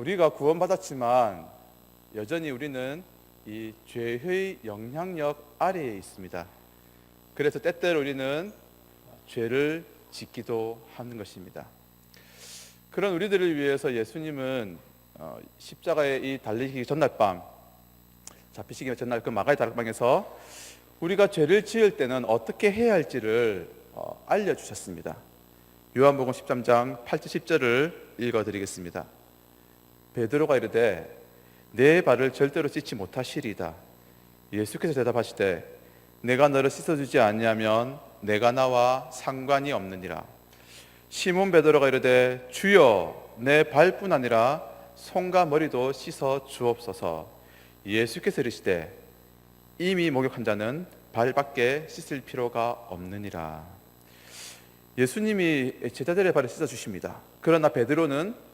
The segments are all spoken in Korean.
우리가 구원받았지만 여전히 우리는 이 죄의 영향력 아래에 있습니다. 그래서 때때로 우리는 죄를 짓기도 하는 것입니다. 그런 우리들을 위해서 예수님은 어, 십자가에 이 달리기 전날 밤 잡히시기 전날 그 마가의 다락방에서 우리가 죄를 지을 때는 어떻게 해야 할지를 어, 알려주셨습니다. 요한복음 13장 8절 10절을 읽어드리겠습니다. 베드로가 이르되 내 발을 절대로 씻지 못하시리다. 예수께서 대답하시되 내가 너를 씻어주지 아니하면 내가 나와 상관이 없느니라. 시몬 베드로가 이르되 주여 내 발뿐 아니라 손과 머리도 씻어 주옵소서. 예수께서 이르시되 이미 목욕한 자는 발밖에 씻을 필요가 없느니라. 예수님이 제자들의 발을 씻어 주십니다. 그러나 베드로는 어,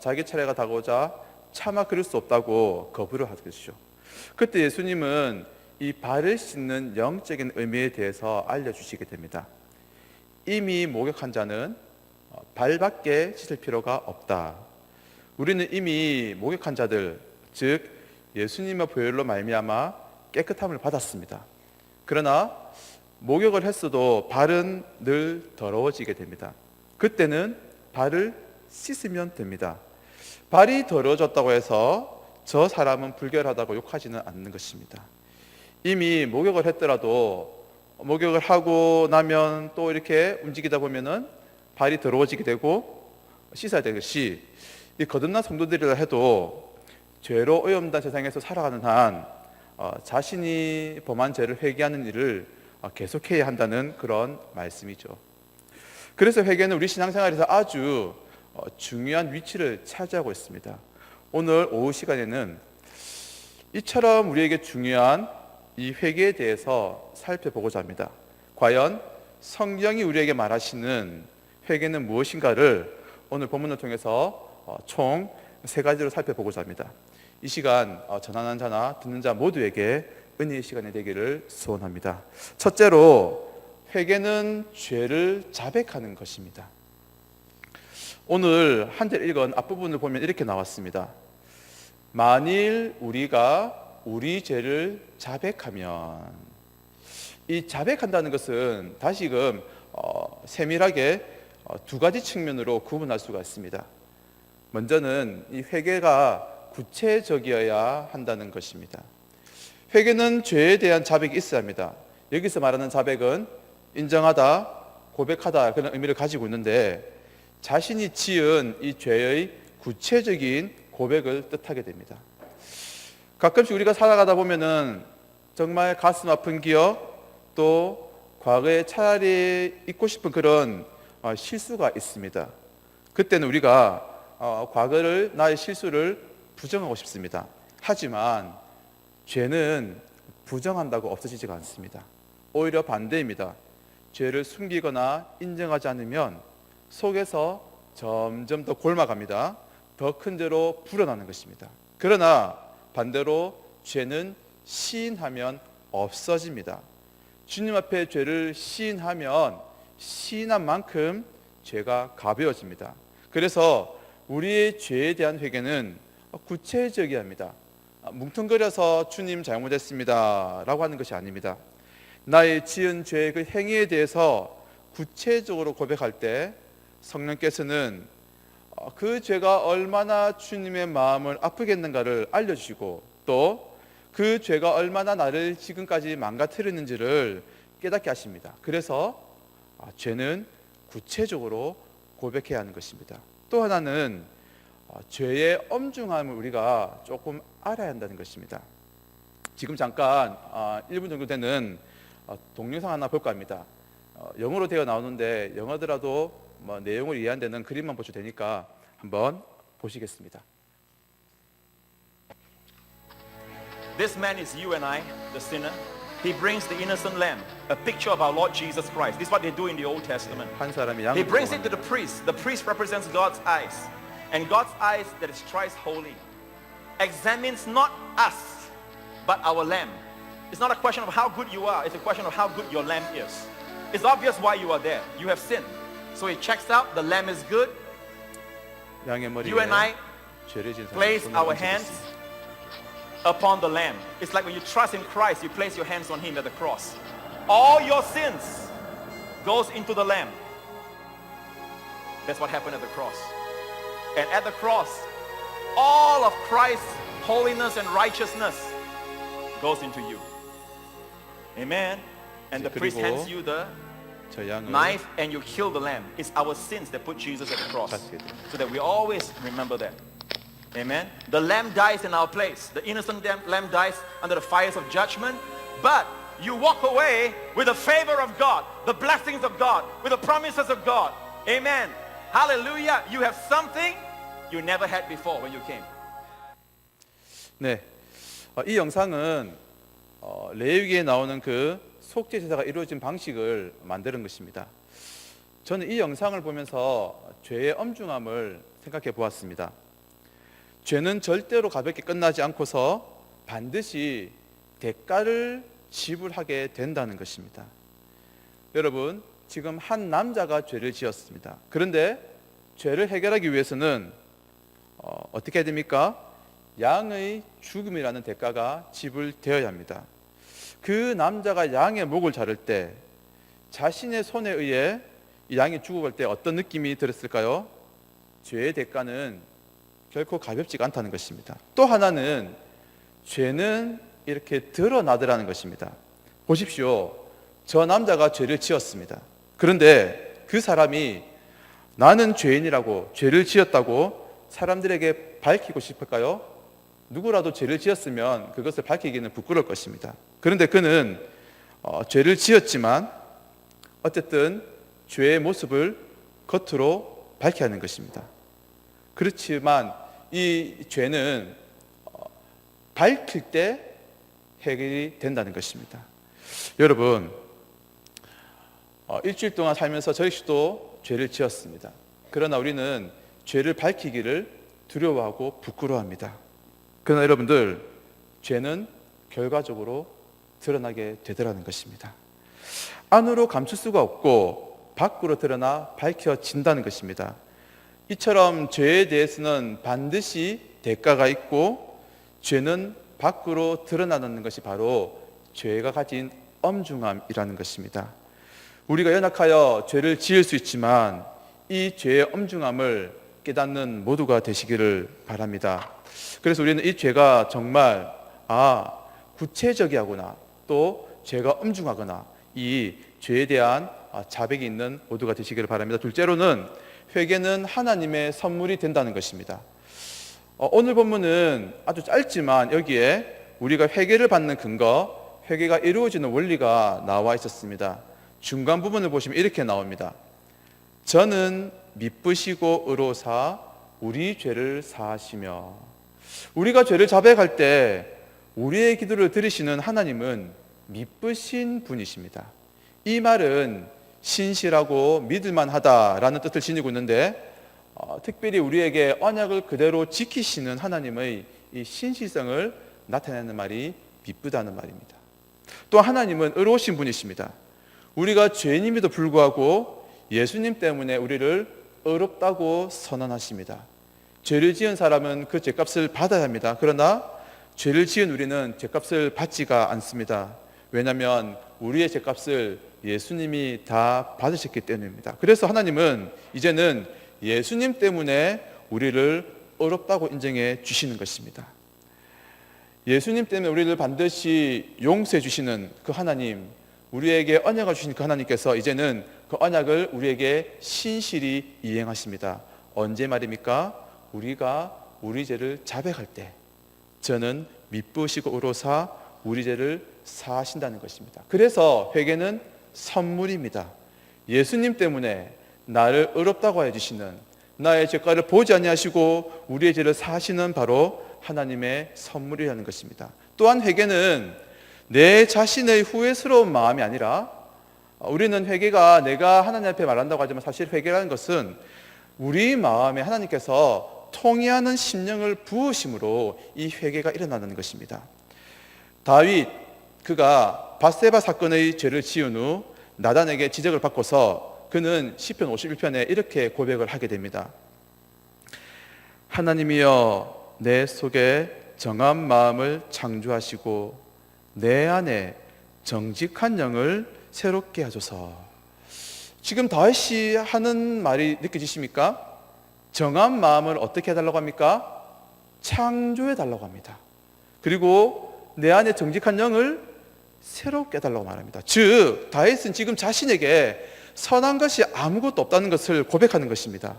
자기 차례가 다가오자 차마 그럴 수 없다고 거부를 하겠죠. 그때 예수님은 이 발을 씻는 영적인 의미에 대해서 알려주시게 됩니다. 이미 목욕한 자는 어, 발밖에 씻을 필요가 없다. 우리는 이미 목욕한 자들, 즉 예수님의 보혈로 말미암아 깨끗함을 받았습니다. 그러나 목욕을 했어도 발은 늘 더러워지게 됩니다. 그때는 발을 씻으면 됩니다. 발이 더러워졌다고 해서 저 사람은 불결하다고 욕하지는 않는 것입니다. 이미 목욕을 했더라도 목욕을 하고 나면 또 이렇게 움직이다 보면은 발이 더러워지게 되고 씻어야 되듯이 이 거듭난 성도들이라 해도 죄로 오염된 세상에서 살아가는 한 어, 자신이 범한 죄를 회개하는 일을 어, 계속해야 한다는 그런 말씀이죠. 그래서 회개는 우리 신앙생활에서 아주 어, 중요한 위치를 차지하고 있습니다. 오늘 오후 시간에는 이처럼 우리에게 중요한 이 회개에 대해서 살펴보고자 합니다. 과연 성경이 우리에게 말하시는 회개는 무엇인가를 오늘 본문을 통해서 어, 총세 가지로 살펴보고자 합니다. 이 시간 어, 전하는 자나 듣는 자 모두에게 은혜의 시간이 되기를 소원합니다. 첫째로 회개는 죄를 자백하는 것입니다. 오늘 한 절 읽은 앞부분을 보면 이렇게 나왔습니다. 만일 우리가 우리 죄를 자백하면 이 자백한다는 것은 다시금 어, 세밀하게 어, 두 가지 측면으로 구분할 수가 있습니다. 먼저는 이 회개가 구체적이어야 한다는 것입니다. 회개는 죄에 대한 자백이 있어야 합니다. 여기서 말하는 자백은 인정하다, 고백하다 그런 의미를 가지고 있는데 자신이 지은 이 죄의 구체적인 고백을 뜻하게 됩니다. 가끔씩 우리가 살아가다 보면은 정말 가슴 아픈 기억 또 과거에 차라리 잊고 싶은 그런 어, 실수가 있습니다. 그때는 우리가 어, 과거를 나의 실수를 부정하고 싶습니다. 하지만 죄는 부정한다고 없어지지가 않습니다. 오히려 반대입니다. 죄를 숨기거나 인정하지 않으면 속에서 점점 더 골마갑니다. 더 큰 죄로 불어나는 것입니다. 그러나 반대로 죄는 시인하면 없어집니다. 주님 앞에 죄를 시인하면 시인한 만큼 죄가 가벼워집니다. 그래서 우리의 죄에 대한 회개는 구체적이어야 합니다. 뭉뚱그려서 주님 잘못했습니다 라고 하는 것이 아닙니다. 나의 지은 죄의 그 행위에 대해서 구체적으로 고백할 때 성령께서는 어, 그 죄가 얼마나 주님의 마음을 아프게 했는가를 알려주시고 또 그 죄가 얼마나 나를 지금까지 망가뜨렸는지를 깨닫게 하십니다. 그래서 아, 죄는 구체적으로 고백해야 하는 것입니다. 또 하나는 어, 죄의 엄중함을 우리가 조금 알아야 한다는 것입니다. 지금 잠깐 1분 정도 되는 어, 동영상 하나 볼까 합니다. 영어로 되어 나오는데 영어더라도 뭐 내용을 이해 안 되는 그림만 보셔도 되니까 한번 보시겠습니다. This man is you and I, the sinner. He brings the innocent lamb, a picture of our Lord Jesus Christ. This is what they do in the Old Testament. 한 사람이 He 양을 brings it to the priest. The priest represents God's eyes. And God's eyes that is thrice holy examines not us, but our lamb. It's not a question of how good you are, it's a question of how good your lamb is. It's obvious why you are there. You have sinned. So he checks out, the lamb is good. 양의 머리에 You and I 죄를 지은 사람 place our hands upon the Lamb. It's like when you trust in Christ, you place your hands on Him at the cross. All your sins goes into the Lamb. That's what happened at the cross. And at the cross, all of Christ's holiness and righteousness goes into you. Amen. And the priest 그리고 hands you the 저 양을 knife and you kill the lamb. It's our sins that put Jesus at the cross. That's it. So that we always remember that. Amen. The lamb dies in our place. The innocent lamb lamb dies under the fires of judgment. But you walk away with the favor of God, the blessings of God, with the promises of God. Amen. Hallelujah. You have something you never had before when you came. 네, 어, 이 영상은 어, 레위기에 나오는 그 속죄 제사가 이루어진 방식을 만드는 것입니다. 저는 이 영상을 보면서 죄의 엄중함을 생각해 보았습니다. 죄는 절대로 가볍게 끝나지 않고서 반드시 대가를 지불하게 된다는 것입니다. 여러분, 지금 한 남자가 죄를 지었습니다. 그런데 죄를 해결하기 위해서는 어, 어떻게 해야 됩니까? 양의 죽음이라는 대가가 지불되어야 합니다. 그 남자가 양의 목을 자를 때 자신의 손에 의해 이 양이 죽어갈 때 어떤 느낌이 들었을까요? 죄의 대가는 결코 가볍지가 않다는 것입니다. 또 하나는 죄는 이렇게 드러나더라는 것입니다. 보십시오. 저 남자가 죄를 지었습니다. 그런데 그 사람이 나는 죄인이라고 죄를 지었다고 사람들에게 밝히고 싶을까요? 누구라도 죄를 지었으면 그것을 밝히기는 부끄러울 것입니다. 그런데 그는 어, 죄를 지었지만 어쨌든 죄의 모습을 겉으로 밝혀야 하는 것입니다. 그렇지만 이 죄는 어, 밝힐 때 해결이 된다는 것입니다. 여러분, 어, 일주일 동안 살면서 저희 씨도 죄를 지었습니다. 그러나 우리는 죄를 밝히기를 두려워하고 부끄러워합니다. 그러나 여러분들, 죄는 결과적으로 드러나게 되더라는 것입니다. 안으로 감출 수가 없고 밖으로 드러나 밝혀진다는 것입니다. 이처럼 죄에 대해서는 반드시 대가가 있고 죄는 밖으로 드러나는 것이 바로 죄가 가진 엄중함이라는 것입니다. 우리가 연약하여 죄를 지을 수 있지만 이 죄의 엄중함을 깨닫는 모두가 되시기를 바랍니다. 그래서 우리는 이 죄가 정말 아 구체적이하구나 또 죄가 엄중하거나 이 죄에 대한 아, 자백이 있는 모두가 되시기를 바랍니다. 둘째로는 회개는 하나님의 선물이 된다는 것입니다. 어, 오늘 본문은 아주 짧지만 여기에 우리가 회개를 받는 근거, 회개가 이루어지는 원리가 나와 있었습니다. 중간 부분을 보시면 이렇게 나옵니다. 저는 미쁘시고 의로사 우리 죄를 사하시며 우리가 죄를 자백할 때 우리의 기도를 들으시는 하나님은 미쁘신 분이십니다. 이 말은 신실하고 믿을만 하다라는 뜻을 지니고 있는데 어, 특별히 우리에게 언약을 그대로 지키시는 하나님의 이 신실성을 나타내는 말이 미쁘다는 말입니다. 또 하나님은 의로우신 분이십니다. 우리가 죄인임에도 불구하고 예수님 때문에 우리를 의롭다고 선언하십니다. 죄를 지은 사람은 그 죄값을 받아야 합니다. 그러나 죄를 지은 우리는 죄값을 받지가 않습니다. 왜냐하면 우리의 죄값을 예수님이 다 받으셨기 때문입니다. 그래서 하나님은 이제는 예수님 때문에 우리를 의롭다고 인정해 주시는 것입니다. 예수님 때문에 우리를 반드시 용서해 주시는 그 하나님, 우리에게 언약을 주신 그 하나님께서 이제는 그 언약을 우리에게 신실히 이행하십니다. 언제 말입니까? 우리가 우리 죄를 자백할 때 저는 미쁘시고 의로사 우리 죄를 사하신다는 것입니다. 그래서 회개는 선물입니다. 예수님 때문에 나를 의롭다고 해 주시는 나의 죄가를 보지 아니하시고 우리의 죄를 사하시는 바로 하나님의 선물이라는 것입니다. 또한 회개는 내 자신의 후회스러운 마음이 아니라 우리는 회개가 내가 하나님 앞에 말한다고 하지만 사실 회개라는 것은 우리 마음에 하나님께서 통해하는 심령을 부으심으로 이 회개가 일어나는 것입니다. 다윗 그가 바세바 사건의 죄를 지은 후 나단에게 지적을 받고서 그는 시편 51편에 이렇게 고백을 하게 됩니다. 하나님이여 내 속에 정한 마음을 창조하시고 내 안에 정직한 영을 새롭게 하소서. 지금 다윗이 하는 말이 느껴지십니까? 정한 마음을 어떻게 해달라고 합니까? 창조해 달라고 합니다. 그리고 내 안에 정직한 영을 새롭게 해달라고 말합니다. 즉 다윗은 지금 자신에게 선한 것이 아무것도 없다는 것을 고백하는 것입니다.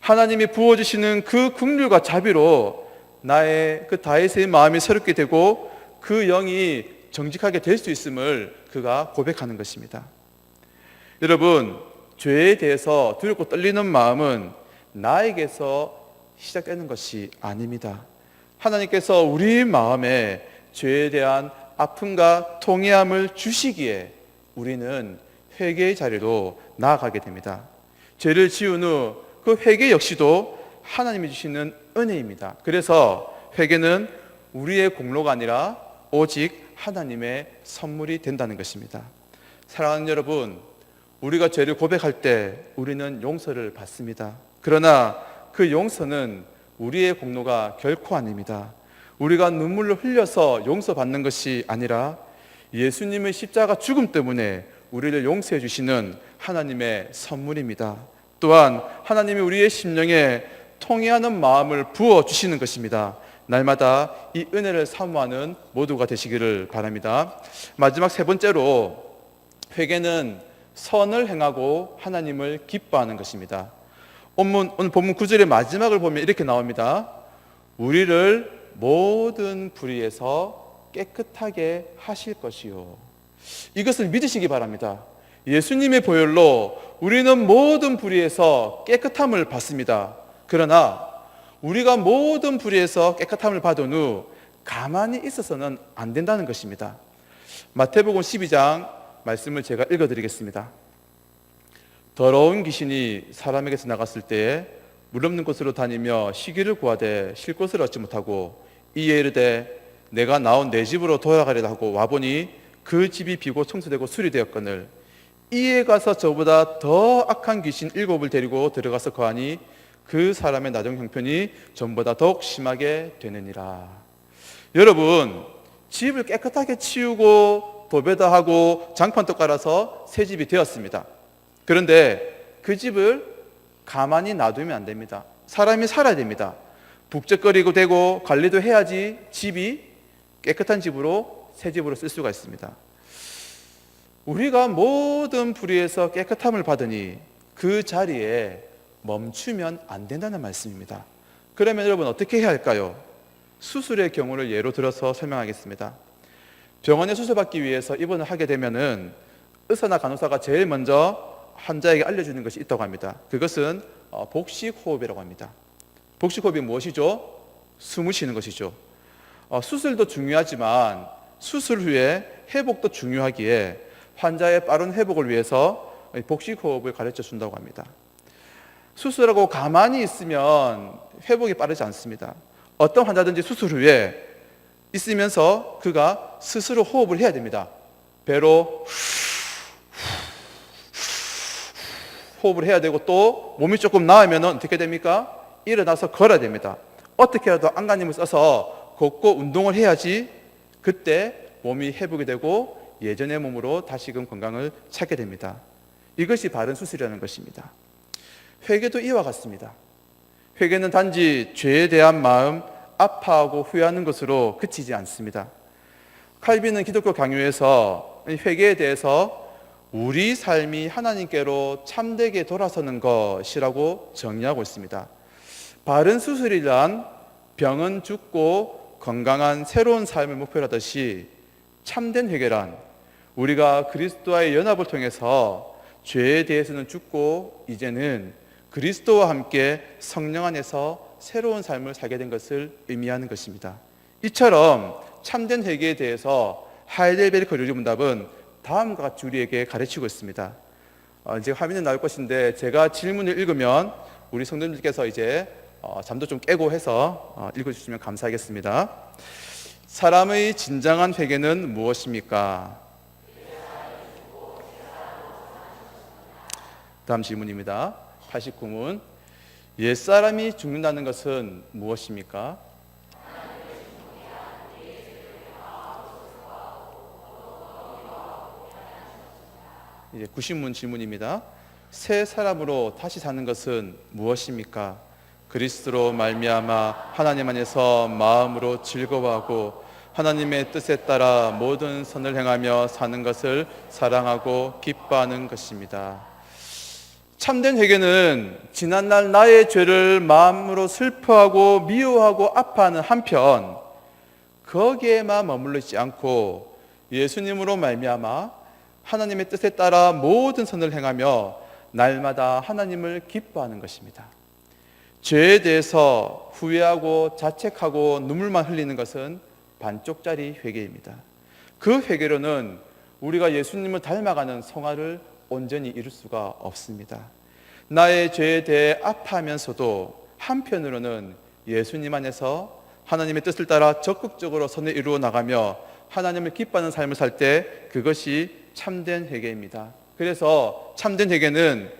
하나님이 부어주시는 그 긍휼과 자비로 나의 그 다윗의 마음이 새롭게 되고 그 영이 정직하게 될 수 있음을 그가 고백하는 것입니다. 여러분 죄에 대해서 두렵고 떨리는 마음은 나에게서 시작되는 것이 아닙니다. 하나님께서 우리 마음에 죄에 대한 아픔과 통해함을 주시기에 우리는 회개의 자리로 나아가게 됩니다. 죄를 지은 후 그 회개 역시도 하나님이 주시는 은혜입니다. 그래서 회개는 우리의 공로가 아니라 오직 하나님의 선물이 된다는 것입니다. 사랑하는 여러분, 우리가 죄를 고백할 때 우리는 용서를 받습니다. 그러나 그 용서는 우리의 공로가 결코 아닙니다. 우리가 눈물을 흘려서 용서받는 것이 아니라 예수님의 십자가 죽음 때문에 우리를 용서해 주시는 하나님의 선물입니다. 또한 하나님이 우리의 심령에 통해하는 마음을 부어 주시는 것입니다. 날마다 이 은혜를 사모하는 모두가 되시기를 바랍니다. 마지막 세 번째로 회개는 선을 행하고 하나님을 기뻐하는 것입니다. 오늘 본문 9절의 마지막을 보면 이렇게 나옵니다. 우리를 모든 불의에서 깨끗하게 하실 것이요. 이것을 믿으시기 바랍니다. 예수님의 보혈로 우리는 모든 불의에서 깨끗함을 받습니다. 그러나 우리가 모든 불의에서 깨끗함을 받은 후 가만히 있어서는 안 된다는 것입니다. 마태복음 12장 말씀을 제가 읽어 드리겠습니다. 더러운 귀신이 사람에게서 나갔을 때에 물 없는 곳으로 다니며 시기를 구하되 쉴 곳을 얻지 못하고 이에 이르되 내가 나온 내 집으로 돌아가려다 하고 와보니 그 집이 비고 청소되고 수리되었거늘 이에 가서 저보다 더 악한 귀신 일곱을 데리고 들어가서 거하니 그 사람의 나중 형편이 전보다 더욱 심하게 되느니라. 여러분 집을 깨끗하게 치우고 도배다 하고 장판도 깔아서 새 집이 되었습니다. 그런데 그 집을 가만히 놔두면 안 됩니다. 사람이 살아야 됩니다. 북적거리고 되고 관리도 해야지 집이 깨끗한 집으로 새 집으로 쓸 수가 있습니다. 우리가 모든 불의에서 깨끗함을 받으니 그 자리에 멈추면 안 된다는 말씀입니다. 그러면 여러분 어떻게 해야 할까요? 수술의 경우를 예로 들어서 설명하겠습니다. 병원에 수술받기 위해서 입원을 하게 되면은 의사나 간호사가 제일 먼저 환자에게 알려주는 것이 있다고 합니다. 그것은 어, 복식 호흡이라고 합니다. 복식 호흡이 무엇이죠? 숨을 쉬는 것이죠. 어, 수술도 중요하지만 수술 후에 회복도 중요하기에 환자의 빠른 회복을 위해서 복식 호흡을 가르쳐 준다고 합니다. 수술하고 가만히 있으면 회복이 빠르지 않습니다. 어떤 환자든지 수술 후에 있으면서 그가 스스로 호흡을 해야 됩니다. 배로 호흡을 해야 되고 또 몸이 조금 나으면 어떻게 됩니까? 일어나서 걸어야 됩니다. 어떻게라도 안간힘을 써서 걷고 운동을 해야지 그때 몸이 회복이 되고 예전의 몸으로 다시금 건강을 찾게 됩니다. 이것이 바른 수술이라는 것입니다. 회개도 이와 같습니다. 회개는 단지 죄에 대한 마음, 아파하고 후회하는 것으로 그치지 않습니다. 칼빈은 기독교 강요에서 회개에 대해서 우리 삶이 하나님께로 참되게 돌아서는 것이라고 정의하고 있습니다. 바른 수술이란 병은 죽고 건강한 새로운 삶을 목표로 하듯이 참된 회개란 우리가 그리스도와의 연합을 통해서 죄에 대해서는 죽고 이제는 그리스도와 함께 성령 안에서 새로운 삶을 살게 된 것을 의미하는 것입니다. 이처럼 참된 회개에 대해서 하이델베르 거리즘 문답은 다음과 같이 우리에게 가르치고 있습니다. 어, 이제 화면에 나올 것인데 제가 질문을 읽으면 우리 성도님들께서 이제 어, 잠도 좀 깨고 해서 어, 읽어주시면 감사하겠습니다. 사람의 진정한 회개는 무엇입니까? 다음 질문입니다. 89문. 옛사람이 죽는다는 것은 무엇입니까? 이제 90문 질문입니다. 새 사람으로 다시 사는 것은 무엇입니까? 그리스도로 말미암아 하나님 안에서 마음으로 즐거워하고 하나님의 뜻에 따라 모든 선을 행하며 사는 것을 사랑하고 기뻐하는 것입니다. 참된 회개는 지난날 나의 죄를 마음으로 슬퍼하고 미워하고 아파하는 한편 거기에만 머물러 있지 않고 예수님으로 말미암아 하나님의 뜻에 따라 모든 선을 행하며 날마다 하나님을 기뻐하는 것입니다. 죄에 대해서 후회하고 자책하고 눈물만 흘리는 것은 반쪽짜리 회개입니다. 그 회개로는 우리가 예수님을 닮아가는 성화를 온전히 이룰 수가 없습니다. 나의 죄에 대해 아파하면서도 한편으로는 예수님 안에서 하나님의 뜻을 따라 적극적으로 선을 이루어 나가며 하나님을 기뻐하는 삶을 살 때 그것이 참된 회개입니다. 그래서 참된 회개는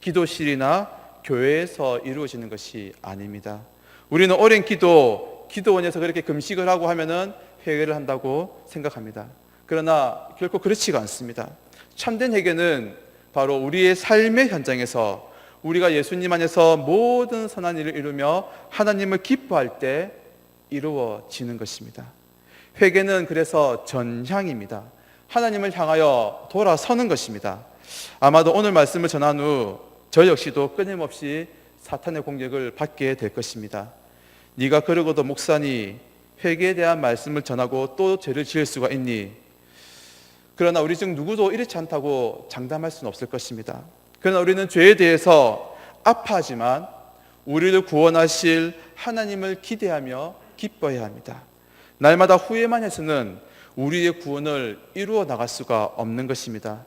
기도실이나 교회에서 이루어지는 것이 아닙니다. 우리는 오랜 기도, 기도원에서 그렇게 금식을 하고 하면은 회개를 한다고 생각합니다. 그러나 결코 그렇지가 않습니다. 참된 회개는 바로 우리의 삶의 현장에서 우리가 예수님 안에서 모든 선한 일을 이루며 하나님을 기뻐할 때 이루어지는 것입니다. 회개는 그래서 전향입니다. 하나님을 향하여 돌아서는 것입니다. 아마도 오늘 말씀을 전한 후 저 역시도 끊임없이 사탄의 공격을 받게 될 것입니다. 네가 그러고도 목사니 회개에 대한 말씀을 전하고 또 죄를 지을 수가 있니? 그러나 우리 중 누구도 이렇지 않다고 장담할 수는 없을 것입니다. 그러나 우리는 죄에 대해서 아파하지만 우리를 구원하실 하나님을 기대하며 기뻐해야 합니다. 날마다 후회만 해서는 우리의 구원을 이루어 나갈 수가 없는 것입니다.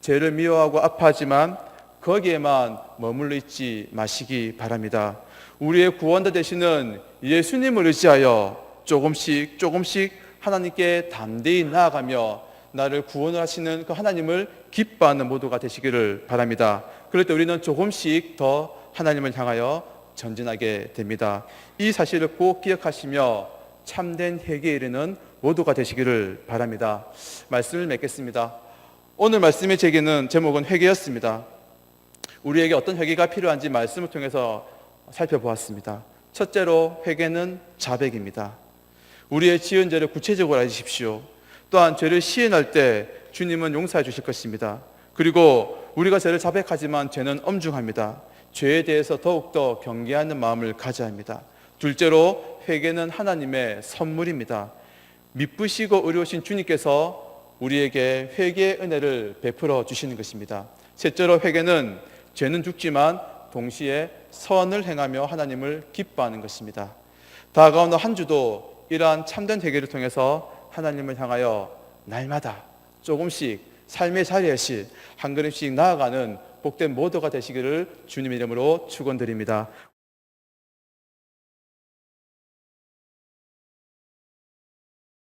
죄를 미워하고 아파하지만 거기에만 머물러 있지 마시기 바랍니다. 우리의 구원자 되시는 예수님을 의지하여 조금씩 조금씩 하나님께 담대히 나아가며 나를 구원을 하시는 그 하나님을 기뻐하는 모두가 되시기를 바랍니다. 그럴 때 우리는 조금씩 더 하나님을 향하여 전진하게 됩니다. 이 사실을 꼭 기억하시며 참된 회개에 이르는 모두가 되시기를 바랍니다. 말씀을 맺겠습니다. 오늘 말씀의 제기는 제목은 회개였습니다. 우리에게 어떤 회개가 필요한지 말씀을 통해서 살펴보았습니다. 첫째로 회개는 자백입니다. 우리의 지은 죄를 구체적으로 알으십시오. 또한 죄를 시인할 때 주님은 용서해 주실 것입니다. 그리고 우리가 죄를 자백하지만 죄는 엄중합니다. 죄에 대해서 더욱더 경계하는 마음을 가져야 합니다. 둘째로 회개는 하나님의 선물입니다. 미쁘시고 의로우신 주님께서 우리에게 회개의 은혜를 베풀어 주시는 것입니다. 셋째로 회개는 죄는 죽지만 동시에 선을 행하며 하나님을 기뻐하는 것입니다. 다가오는 한 주도 이러한 참된 회개를 통해서 하나님을 향하여 날마다 조금씩 삶의 자리에씩 한 걸음씩 나아가는 복된 모두가 되시기를 주님 이름으로 축원드립니다.